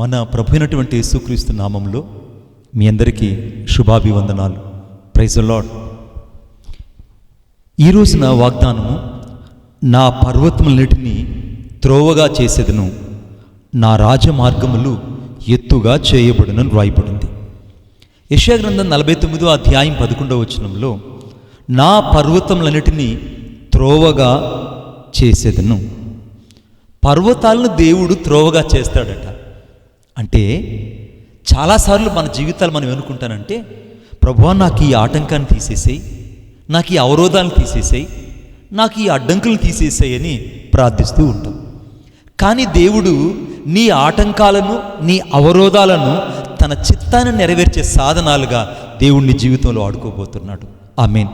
మన ప్రభు అయినటువంటి యేసుక్రీస్తు నామంలో మీ అందరికీ శుభాభివందనాలు. ప్రైజ్ లాడ్ ఈరోజు నా వాగ్దానము నా పర్వతములన్నిటినీ త్రోవగా చేసేదను నా రాజమార్గములు ఎత్తుగా చేయబడునని వ్రాయబడింది. యశాగ్రంథం నలభై తొమ్మిదో అధ్యాయం పదకొండవ వచనంలో నా పర్వతములన్నిటినీ త్రోవగా చేసేదను. పర్వతాలను దేవుడు త్రోవగా చేస్తాడట. అంటే చాలాసార్లు మన జీవితాలు మనం ఎన్నుకుంటానంటే ప్రభువా నాకు ఈ ఆటంకాన్ని తీసేసేయి నాకు ఈ అవరోధాలను తీసేసేయి నాకు ఈ అడ్డంకులు తీసేసేయి అని ప్రార్థిస్తూ ఉంటాం. కానీ దేవుడు నీ ఆటంకాలను నీ అవరోధాలను తన చిత్తాన్ని నెరవేర్చే సాధనాలుగా దేవుడిని జీవితంలో ఆడుకోబోతున్నాడు. ఆమెన్.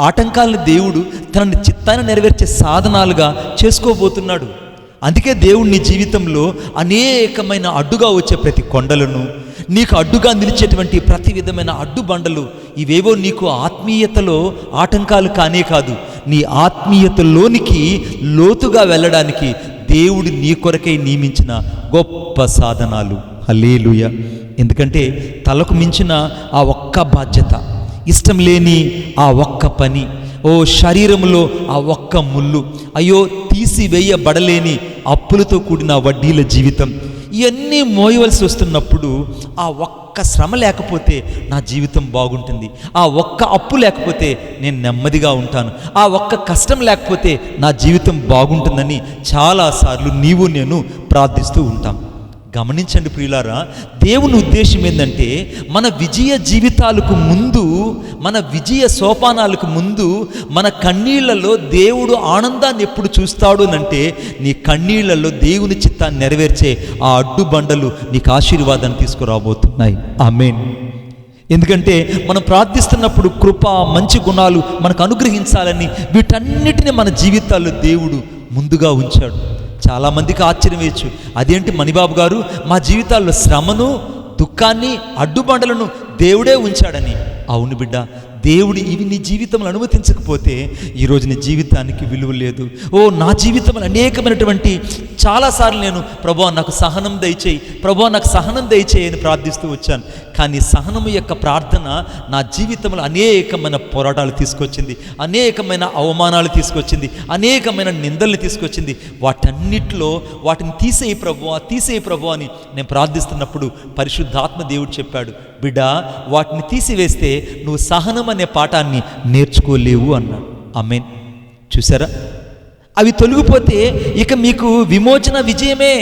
ఆటంకాలను దేవుడు తన చిత్తాన్ని నెరవేర్చే సాధనాలుగా చేసుకోబోతున్నాడు. అందుకే దేవుడు నీ జీవితంలో అనేకమైన అడ్డుగా వచ్చే ప్రతి కొండలను నీకు అడ్డుగా నిలిచేటువంటి ప్రతి విధమైన అడ్డుబండలు ఇవేవో నీకు ఆత్మీయతలో ఆటంకాలు కానే కాదు నీ ఆత్మీయతలోనికి లోతుగా వెళ్ళడానికి దేవుడు నీ కొరకై నియమించిన గొప్ప సాధనాలు. హలేలుయ ఎందుకంటే తలకు మించిన ఆ ఒక్క బాధ్యత ఇష్టం లేని ఆ ఒక్క పని ఓ శరీరంలో ఆ ఒక్క ముళ్ళు. అయ్యో తీసివేయబడలేని అప్పులతో కూడిన వడ్డీల జీవితం. ఇవన్నీ మోయవలసి వస్తున్నప్పుడు ఆ ఒక్క శ్రమ లేకపోతే నా జీవితం బాగుంటుంది. ఆ ఒక్క అప్పు లేకపోతే నేను నెమ్మదిగా ఉంటాను. ఆ ఒక్క కష్టం లేకపోతే నా జీవితం బాగుంటుందని చాలాసార్లు నీవు నేను ప్రార్థిస్తూ ఉంటాం. గమనించండి ప్రియులారా దేవుని ఉద్దేశం ఏంటంటే మన విజయ జీవితాలకు ముందు మన విజయ సోపానాలకు ముందు మన కన్నీళ్ళలో దేవుడు ఆనందాన్ని ఎప్పుడు చూస్తాడు అంటే నీ కన్నీళ్ళలో దేవుని చిత్తాన్ని నెరవేర్చే ఆ అడ్డుబండలు నీకు ఆశీర్వాదాన్ని తీసుకురాబోతున్నాయి. ఆమెన్. ఎందుకంటే మనం ప్రార్థిస్తున్నప్పుడు కృప మంచి గుణాలు మనకు అనుగ్రహించాలని వీటన్నిటిని మన జీవితాల్లో దేవుడు ముందుగా ఉంచాడు. చాలామందికి ఆశ్చర్యం వేయచ్చు. అదేంటి మణిబాబు గారు? మా జీవితాల్లో శ్రమను దుఃఖాన్ని అడ్డుబండలను దేవుడే ఉంచాడని. అవును బిడ్డ దేవుడు ఇవి నీ జీవితంలో అనుమతించకపోతే ఈరోజు నీ జీవితానికి విలువ లేదు. ఓ నా జీవితంలో అనేకమైనటువంటి చాలాసార్లు నేను ప్రభా నాకు సహనం దయచేయి ప్రభా నాకు సహనం దయచేయని అని ప్రార్థిస్తూ వచ్చాను. కానీ సహనము యొక్క ప్రార్థన నా జీవితంలో అనేకమైన పోరాటాలు తీసుకొచ్చింది అనేకమైన అవమానాలు తీసుకొచ్చింది అనేకమైన నిందల్ని తీసుకొచ్చింది. వాటన్నిటిలో వాటిని తీసేయి ప్రభు తీసేయి ప్రభు అని నేను ప్రార్థిస్తున్నప్పుడు పరిశుద్ధాత్మ దేవుడు చెప్పాడు బిడ్డ వాటిని తీసివేస్తే నువ్వు సహనం అనే పాఠాన్ని నేర్చుకోలేవు అన్నాడు. అమ్మేన్ చూసారా? అవి తొలగిపోతే ఇక మీకు విమోచన విజయమే.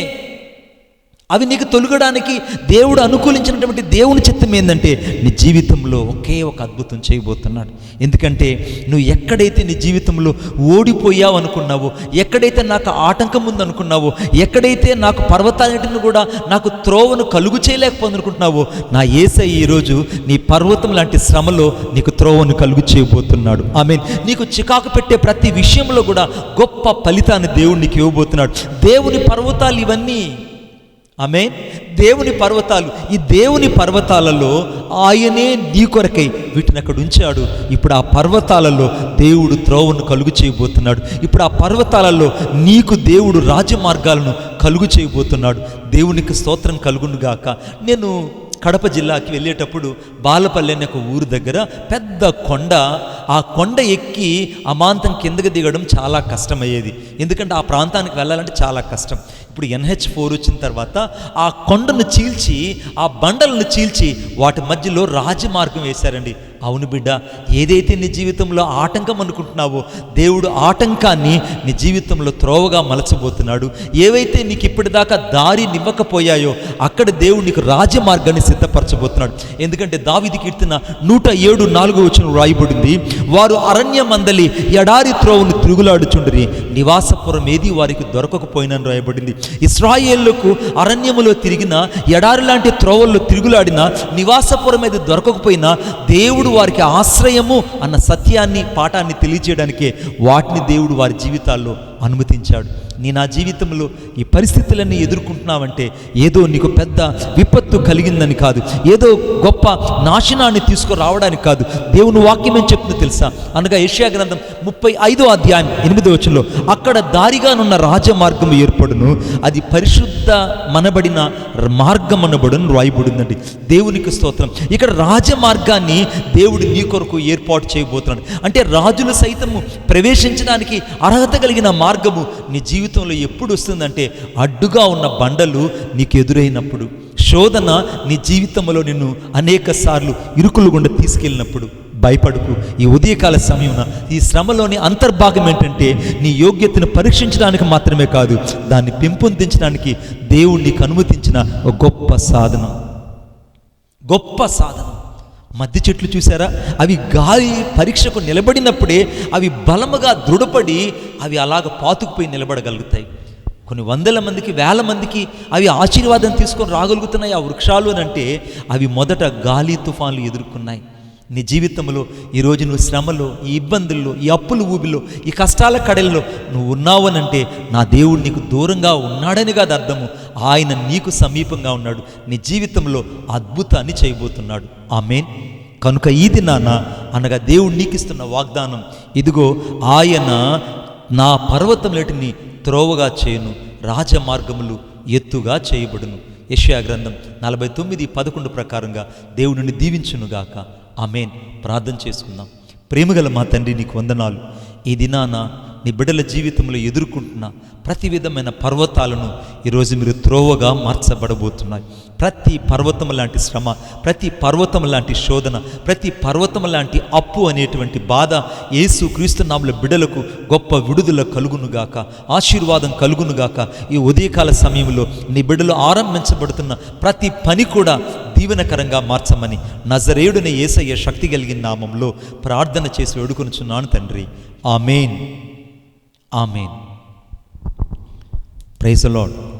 అవి నీకు తొలగడానికి దేవుడు అనుకూలించినటువంటి దేవుని చిత్తం ఏంటంటే నీ జీవితంలో ఒకే ఒక అద్భుతం చేయబోతున్నాడు. ఎందుకంటే నువ్వు ఎక్కడైతే నీ జీవితంలో ఓడిపోయావు అనుకున్నావో ఎక్కడైతే నాకు ఆటంకం ఉంది అనుకున్నావో ఎక్కడైతే నాకు పర్వతాలన్నింటిని కూడా నాకు త్రోవను కలుగు చేయలేకపోందనుకుంటున్నావో నా ఏసై ఈరోజు నీ పర్వతం లాంటి శ్రమలో నీకు త్రోవను కలుగు చేయబోతున్నాడు. ఐ మీన్ నీకు చికాకు పెట్టే ప్రతి విషయంలో కూడా గొప్ప ఫలితాన్ని దేవుడు నీకు ఇవ్వబోతున్నాడు. దేవుని పర్వతాలు ఇవన్నీ ఆమె దేవుని పర్వతాలు ఈ దేవుని పర్వతాలలో ఆయనే నీ కొరకై వీటిని అక్కడ ఉంచాడు. ఇప్పుడు ఆ పర్వతాలలో దేవుడు త్రోవను కలుగు చేయబోతున్నాడు. ఇప్పుడు ఆ పర్వతాలలో నీకు దేవుడు రాజమార్గాలను కలుగు చేయబోతున్నాడు. దేవునికి స్తోత్రం కలుగునుగాక నేను కడప జిల్లాకి వెళ్ళేటప్పుడు బాలపల్లి అనే ఒక ఊరు దగ్గర పెద్ద కొండ ఆ కొండ ఎక్కి అమాంతం కిందకి దిగడం చాలా కష్టమయ్యేది. ఎందుకంటే ఆ ప్రాంతానికి వెళ్ళాలంటే చాలా కష్టం. ఇప్పుడు ఎన్హెచ్ ఫోర్ వచ్చిన తర్వాత ఆ కొండను చీల్చి ఆ బండలను చీల్చి వాటి మధ్యలో రాజమార్గం వేశారండి. అవును బిడ్డ ఏదైతే నీ జీవితంలో ఆటంకం అనుకుంటున్నావో దేవుడు ఆటంకాన్ని నీ జీవితంలో త్రోవగా మలచబోతున్నాడు. ఏవైతే నీకు ఇప్పటిదాకా దారి నివ్వకపోయాయో అక్కడ దేవుడు నీకు రాజమార్గాన్ని సిద్ధపరచబోతున్నాడు. ఎందుకంటే దావిది కీర్తన నూట ఏడు నాలుగు వచ్చిన రాయబడింది. వారు అరణ్య మందలి ఎడారి త్రోవను తిరుగులాడుచుండ్రి. నివాసపురం ఏది వారికి దొరకకపోయినని రాయబడింది. ఇస్రాయేళ్ళకు అరణ్యములో తిరిగిన ఎడారి లాంటి త్రోవల్లో తిరుగులాడిన నివాసపురం ఏది దొరకకపోయినా దేవుడు వారికి ఆశ్రయము అన్న సత్యాన్ని పాఠాన్ని తెలియజేయడానికే వాటిని దేవుడు వారి జీవితాల్లో అనుమతించాడు. నీ నా జీవితంలో ఈ పరిస్థితులన్నీ ఎదుర్కొంటున్నావంటే ఏదో నీకు పెద్ద విపత్తు కలిగిందని కాదు. ఏదో గొప్ప నాశనాన్ని తీసుకురావడానికి కాదు. దేవుని వాక్యం ఏం చెప్తుందో తెలుసా? అనగా ఏషియా గ్రంథం ముప్పై ఐదో అధ్యాయం ఎనిమిదో వచనంలో అక్కడ దారిగానున్న రాజమార్గం ఏర్పడును. అది పరిశుద్ధ మనబడిన మార్గం అనబడును రాయబడిందండి దేవునికి స్తోత్రం. ఇక్కడ రాజమార్గాన్ని దేవుడు నీ కొరకు ఏర్పాటు చేయబోతున్నాడు. అంటే రాజులు సైతము ప్రవేశించడానికి అర్హత కలిగిన మార్గం మార్గము నీ జీవితంలో ఎప్పుడు వస్తుందంటే అడ్డుగా ఉన్న బండలు నీకు ఎదురైనప్పుడు శోధన నీ జీవితంలో నిన్ను అనేక సార్లు ఇరుకులు గుండా తీసుకెళ్ళినప్పుడు భయపడుకు. ఈ ఉదయకాల సమయమున ఈ శ్రమలోని అంతర్భాగం ఏంటంటే నీ యోగ్యతను పరీక్షించడానికి మాత్రమే కాదు దాన్ని పెంపొందించడానికి దేవుడు నీకు అనుమతించిన ఒక గొప్ప సాధన. గొప్ప సాధన. మధ్య చెట్లు చూసారా? అవి గాలి పరీక్షకు నిలబడినప్పుడే అవి బలముగా దృఢపడి అవి అలాగ పాతుకుపోయి నిలబడగలుగుతాయి. కొన్ని వందల మందికి వేల మందికి అవి ఆశీర్వాదం తీసుకొని రాగలుగుతున్నాయి ఆ వృక్షాలు అని అంటే అవి మొదట గాలి తుఫాన్లు ఎదుర్కొన్నాయి. నీ జీవితంలో ఈరోజు నువ్వు శ్రమలో ఈ ఇబ్బందుల్లో ఈ అప్పుల ఊబిలో ఈ కష్టాల కడల్లో నువ్వు ఉన్నావనంటే నా దేవుడు నీకు దూరంగా ఉన్నాడని కాదు అర్థము. ఆయన నీకు సమీపంగా ఉన్నాడు. నీ జీవితంలో అద్భుతాన్ని చేయబోతున్నాడు. ఆమెన్. కనుక ఈ దినాన అనగా దేవుడు నీకు ఇస్తున్న వాగ్దానం ఇదిగో ఆయన నా పర్వతములటిని త్రోవగా చేయను రాజమార్గములు ఎత్తుగా చేయబడును. యెషయా గ్రంథం నలభై తొమ్మిది పదకొండు ప్రకారంగా దేవుడిని దీవించునుగాక. ఆమెన్. ప్రార్థన చేసుకుందాం. ప్రేమగల మా తండ్రి నీకు వందనాలు. ఈ దినాన నీ బిడ్డల జీవితంలో ఎదుర్కొంటున్న ప్రతి విధమైన పర్వతాలను ఈరోజు మీరు త్రోవగా మార్చబడబోతున్నాయి. ప్రతి పర్వతం లాంటి శ్రమ ప్రతి పర్వతం లాంటి శోధన ప్రతి పర్వతం లాంటి అప్పు అనేటువంటి బాధ యేసు క్రీస్తునాముల బిడలకు గొప్ప విడుదల కలుగునుగాక ఆశీర్వాదం కలుగునుగాక ఈ ఉదయకాల సమయంలో నీ బిడ్డలు ఆరంభించబడుతున్న ప్రతి పని కూడా దీవెనకరంగా మార్చమని నజరేయుడిని ఏసయ్య శక్తి కలిగిన నామంలో ప్రార్థన చేసి వేడుకొనుచున్నాను తండ్రి. ఆమెన్. ఆమెన్. Praise lord